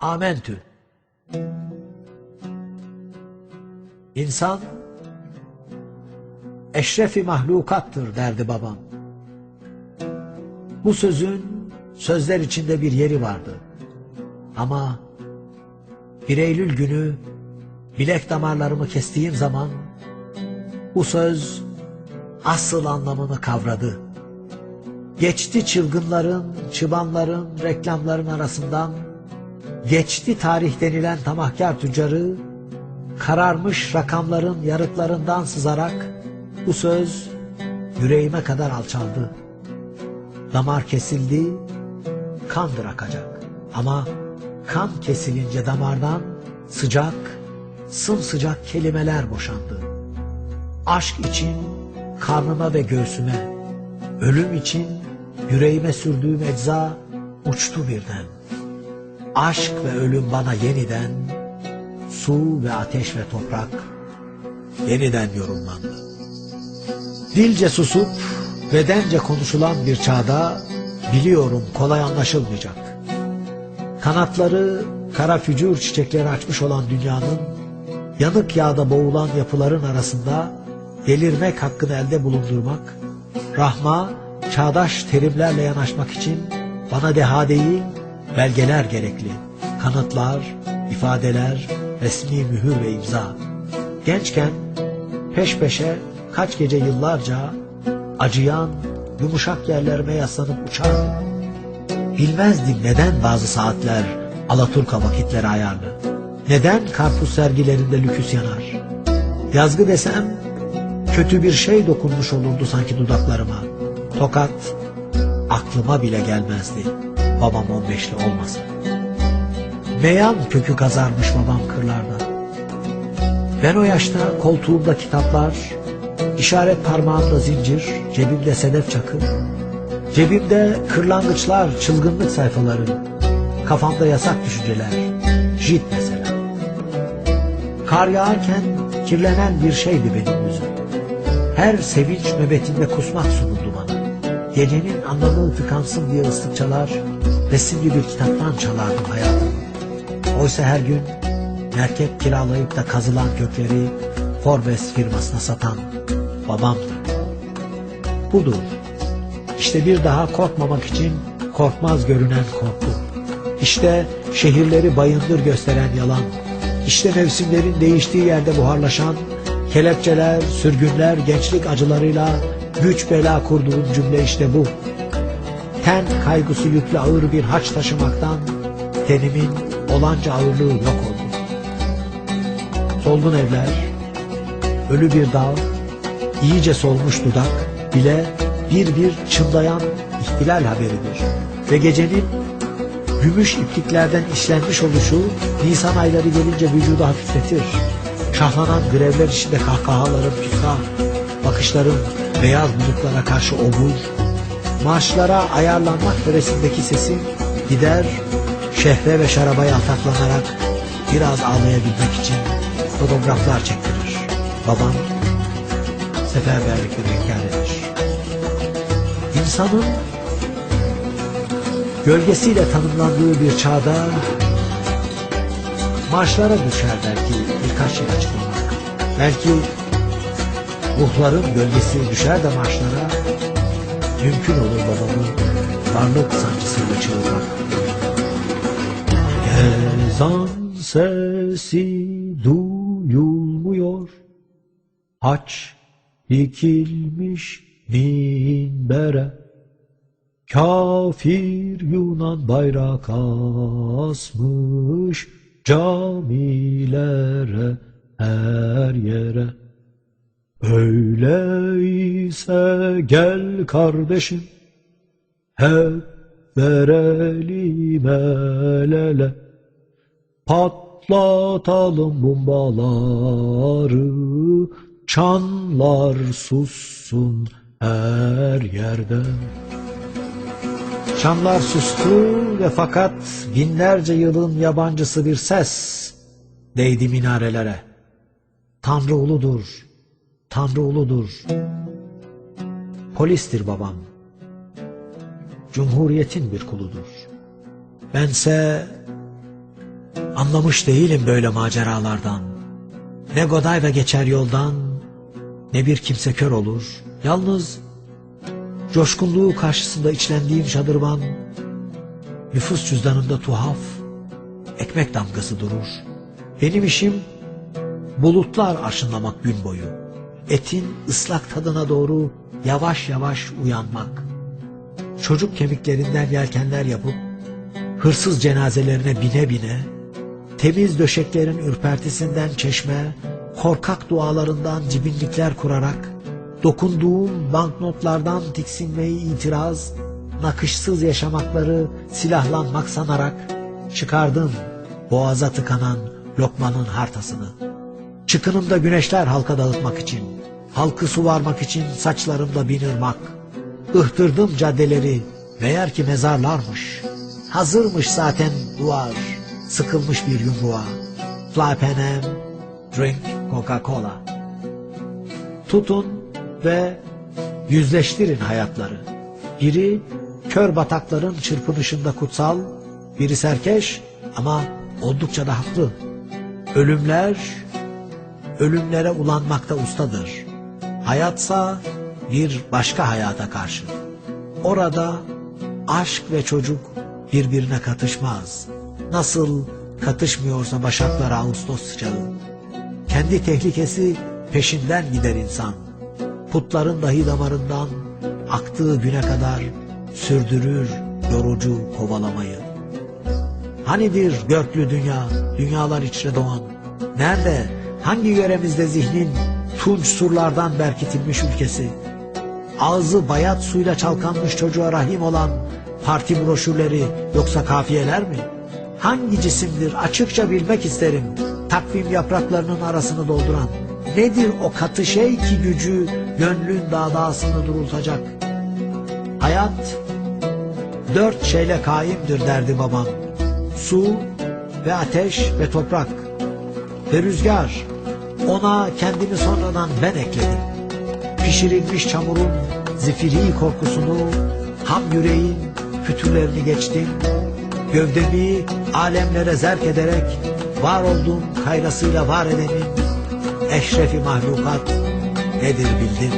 Amentü. İnsan eşrefi mahlukattır derdi babam. Bu sözün sözler içinde bir yeri vardı. Ama bir Eylül günü bilek damarlarımı kestiğim zaman bu söz asıl anlamını kavradı. Geçti çılgınların, çıbanların, reklamların arasından, geçti tarih denilen tamahkar tüccarı, kararmış rakamların yarıklarından sızarak bu söz yüreğime kadar alçaldı. Damar kesildi, kandır akacak. Ama kan kesilince damardan sıcak, sımsıcak kelimeler boşandı. Aşk için karnıma ve göğsüme, ölüm için yüreğime sürdüğüm ecza uçtu birden. Aşk ve ölüm bana yeniden, su ve ateş ve toprak yeniden yorumlandı. Dilce susup bedence konuşulan bir çağda biliyorum kolay anlaşılmayacak. Kanatları kara fücur çiçekleri açmış olan dünyanın yanık yağda boğulan yapıların arasında delirmek hakkını elde bulundurmak, rahma, çağdaş terimlerle yanaşmak için bana deha değil, belgeler gerekli. Kanıtlar, ifadeler, resmi mühür ve imza. Gençken peş peşe kaç gece yıllarca acıyan, yumuşak yerlerime yaslanıp uçardım. Bilmezdim neden bazı saatler Alaturka vakitleri ayarlı. Neden karpuz sergilerinde lüküs yanar? Yazgı desem kötü bir şey dokunmuş olurdu sanki dudaklarıma. Tokat aklıma bile gelmezdi babam 15'li olmasa. Meyan kökü kazarmış babam kırlarda. Ben o yaşta koltuğumda kitaplar, işaret parmağımda zincir, cebimde sedef çakı, cebimde kırlangıçlar, çılgınlık sayfaları, kafamda yasak düşünceler, jit mesela. Kar yağarken kirlenen bir şeydi benim yüzüm. Her sevinç nöbetinde kusmak bana. Gecenin anlamı tıkansın diye ıslık çalar, resimli bir kitaptan çalardım hayatımı. Oysa her gün merkep kiralayıp da kazılan kökleri Forbes firmasına satan babamdı. Budur. İşte bir daha korkmamak için korkmaz görünen korku. İşte şehirleri bayındır gösteren yalan. İşte mevsimlerin değiştiği yerde buharlaşan kelepçeler, sürgünler, gençlik acılarıyla güç bela kurduğun cümle işte bu. Ten kaygısı yüklü ağır bir haç taşımaktan tenimin olanca ağırlığı yok oldu. Solgun evler, ölü bir dağ, iyice solmuş dudak bile bir bir çınlayan ihtilal haberidir. Ve gecenin gümüş ipliklerden işlenmiş oluşu Nisan ayları gelince vücudu hafifletir. Şahlanan grevler içinde kahkahaların tutsa, bakışların beyaz bulutlara karşı obur, marşlara ayarlanmak hevesindeki sesin gider, şehre ve şarabaya ataklanarak biraz ağlayabilmek için fotoğraflar çektirir. Babam seferberlikle bekar İnsanın gölgesiyle tanımlandığı bir çağda marşlara düşer belki birkaç yıl açıklamak. Belki ruhların gölgesi düşer de marşlara mümkün olur babamın varlık sancısıyla çığırmak. Ezan sesi duyulmuyor. Haç dikilmiş minbere. Kafir Yunan bayrak asmış camilere her yere. Öyleyse gel kardeşim hep verelim el ele. Patlatalım bombaları, çanlar sussun her yerde. Çanlar sustu ve fakat binlerce yılın yabancısı bir ses değdi minarelere. Tanrı uludur, Tanrı uludur. Polistir babam. Cumhuriyetin bir kuludur. Bense Anlamış değilim böyle maceralardan. Ne Godayva geçer yoldan, ne bir kimse kör olur. Yalnız coşkunluğu karşısında içlendiğim şadırvan, nüfus cüzdanında tuhaf, ekmek damgası durur. Benim işim bulutlar arşınlamak gün boyu. Etin ıslak tadına doğru yavaş yavaş uyanmak. Çocuk kemiklerinden yelkenler yapıp hırsız cenazelerine bine bine, temiz döşeklerin ürpertisinden çeşme, korkak dualarından cibinlikler kurarak, dokunduğum banknotlardan tiksinmeyi itiraz, nakışsız yaşamakları silahlanmak sanarak, çıkardım boğaza tıkanan lokmanın hartasını. Çıkınımda güneşler halka dağıtmak için, halkı suvarmak için saçlarımda bin ırmak. Ihtırdım caddeleri, meğer ki mezarlarmış. Hazırmış zaten duvar, sıkılmış bir yumruğa. Fly Panem, drink Coca-Cola. Tutun ve yüzleştirin hayatları. Biri kör batakların çırpınışında kutsal, biri serkeş ama oldukça da haklı. Ölümler, ölümlere ulanmakta ustadır. Hayatsa bir başka hayata karşı. Orada aşk ve çocuk birbirine katışmaz. Nasıl katışmıyorsa başaklara Ağustos sıcağı. Kendi tehlikesi peşinden gider insan. Putların dahi damarından aktığı güne kadar sürdürür yorucu kovalamayı. Hanidir görklü dünya, dünyalar içre doğan? Nerede, hangi yöremizde zihnin tunç surlardan berkitilmiş ülkesi? Ağzı bayat suyla çalkanmış çocuğa rahim olan parti broşürleri yoksa kafiyeler mi? Hangi cisimdir açıkça bilmek isterim takvim yapraklarının arasını dolduran? Nedir o katı şey ki gücü gönlün dağdağısını durultacak? Hayat dört şeyle kaimdir derdi babam. Su ve ateş ve toprak ve rüzgar. Ona kendimi sonradan ben ekledim. Pişirilmiş çamurun zifiri korkusunu, ham yüreğin fütürlerini geçtim. Gövdemi alemlere zerk ederek var olduğum kayrasıyla var edenin eşrefi mahlukat nedir bildim.